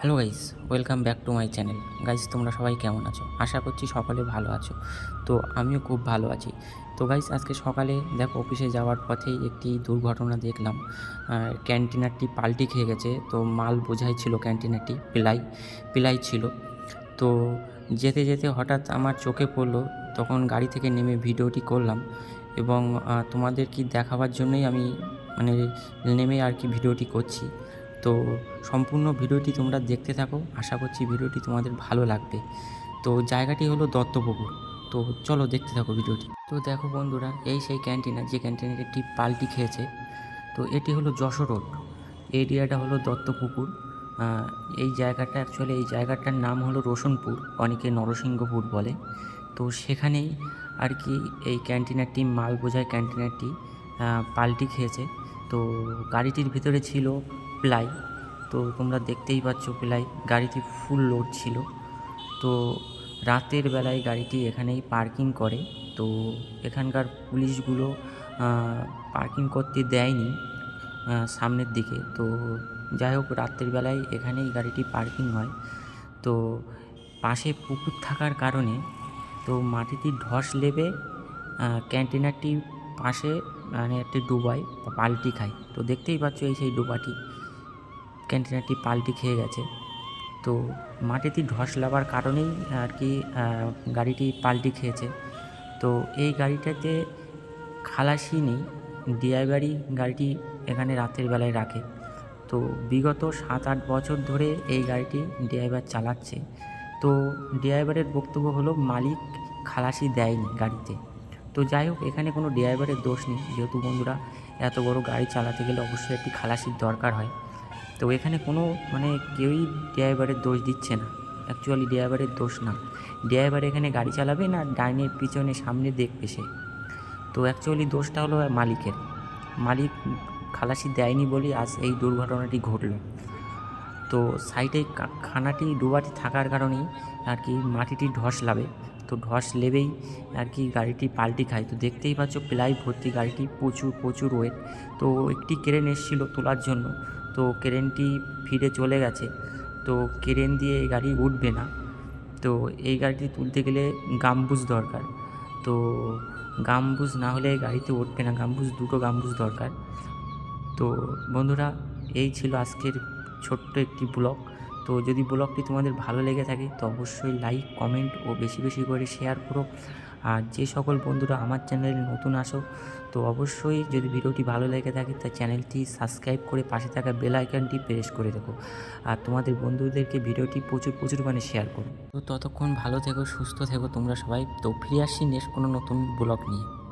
Hello guys, welcome back to my channel. Guys, তোমরা সবাই কেমন আছো? আশা করছি সকলে ভালো আছো। তো আমিও খুব ভালো আছি। তো গাইস, আজকে সকালে দেখো, অফিসে যাওয়ার পথেই একটি দুর্ঘটনা দেখলাম। ক্যান্টিনারটি পাল্টি খেয়ে গেছে। তো মাল বোঝাই ছিল ক্যান্টিনারটি, পিলাই পিলাই ছিল। তো যেতে যেতে হঠাৎ আমার চোখে পড়ল, তখন গাড়ি থেকে নেমে ভিডিওটি করলাম এবং তোমাদের কি দেখাবার জন্যই আমি মানে নেমে আর কি ভিডিওটি করছি। তো সম্পূর্ণ ভিডিওটি তোমরা দেখতে থাকো। আশা করছি ভিডিওটি তোমাদের ভালো লাগবে। তো জায়গাটি হলো দত্তপুকুর। তো চলো দেখতে থাকো ভিডিওটি। তো দেখো বন্ধুরা, এই সেই ক্যান্টিনা, যে ক্যান্টিনাটি পাল্টি খেয়েছে, তো এটি হলো যশোর রোড। এরিয়াটা হলো দত্তপুকুর। এই জায়গাটা অ্যাকচুয়ালি এই জায়গাটার নাম হলো রোশনপুর অনেকে নরসিংহপুর বলে। তো সেখানেই আর কি এই ক্যান্টিনারটি মাল বোঝায় ক্যান্টিনারটি পাল্টি খেয়েছে। তো গাড়িটির ভিতরে ছিল প্লাই। তো তোমরা দেখতেই পাচ্ছ প্লাই, গাড়িটি ফুল লোড ছিল। তো রাতের বেলায় গাড়িটি এখানেই পার্কিং করে। তো এখানকার পুলিশগুলো পার্কিং করতে দেয়নি সামনের দিকে। তো যাই হোক, রাতের বেলায় এখানেই গাড়িটি পার্কিং হয়। তো পাশে পুকুর থাকার কারণে, তো মাটিটি ধস লেবে ক্যান্টিনারটি পাশে মানে একটি ডুবায় পাল্টি খায়। তো দেখতেই পাচ্ছ এই সেই ডোবাটি। ক্যান্টিনারটি পাল্টি খেয়ে গেছে। তো মাটিতে ধস লাগার কারণেই আর কি গাড়িটি পাল্টি খেয়েছে। তো এই গাড়িটাতে খালাসি নেই ড্রাইভারই গাড়িটি এখানে রাতের বেলায় রাখে। তো বিগত সাত আট বছর ধরে এই গাড়িটি ড্রাইভার চালাচ্ছে। তো ড্রাইভারের বক্তব্য হলো, মালিক খালাসি দেয়নি গাড়িতে। তো যাই হোক, এখানে কোনো ড্রাইভারের দোষ নেই। যেহেতু বন্ধুরা, এত বড় গাড়ি চালাতে গেলে অবশ্যই একটি খালাসির দরকার হয়। তো এখানে কোনো মানে কেউই ড্রাইভারের দোষ দিচ্ছে না। অ্যাকচুয়ালি ড্রাইভারের দোষ না। ড্রাইভার এখানে গাড়ি চালাবে না ডাইনে পিছনে সামনে দেখবে সে। তো অ্যাকচুয়ালি দোষটা হলো মালিকের। মালিক খালাসি দেয়নি বলেই আজ এই দুর্ঘটনাটি ঘটলো। তো সাইডে খানাটি ডুবাটি থাকার কারণেই আর কি মাটিটি ধস লাবে। তো ধস লেবেই আর কি গাড়িটি পাল্টি খায়। তো দেখতেই পাচ্ছ প্লাই ভর্তি গাড়িটি প্রচুর প্রচুর ওয়েট তো একটি ক্রেন এসেছিল তোলার জন্য। তো ক্রেনটি ফিরে চলে গেছে। তো ক্রেন দিয়ে এই গাড়ি উঠবে না। তো এই গাড়িটি তুলতে গেলে গাম্বুজ দরকার। তো গাম্বুজ না হলে এই গাড়িতে উঠবে না। গাম্বুজ, দুটো গাম্বুজ দরকার। তো বন্ধুরা, এই ছিল আজকের ছোট্ট একটি ব্লগ। তো যদি ব্লগটি তোমাদের ভালো লেগে থাকে, তো অবশ্যই লাইক, কমেন্ট ও বেশি বেশি করে শেয়ার করো। আর যে সকল বন্ধুরা আমার চ্যানেলে নতুন আসো, তো অবশ্যই যদি ভিডিওটি ভালো লেগে থাকে, তা চ্যানেলটি সাবস্ক্রাইব করে পাশে থাকা বেল আইকনটি প্রেস করে দেবো আর তোমাদের বন্ধুদেরকে ভিডিওটি প্রচুর প্রচুর মানে শেয়ার করো। তো ততক্ষণ ভালো থেকো, সুস্থ থেকো তোমরা সবাই। তো ফিরে আসি নেক্সট কোনো নতুন ব্লগ নিয়ে।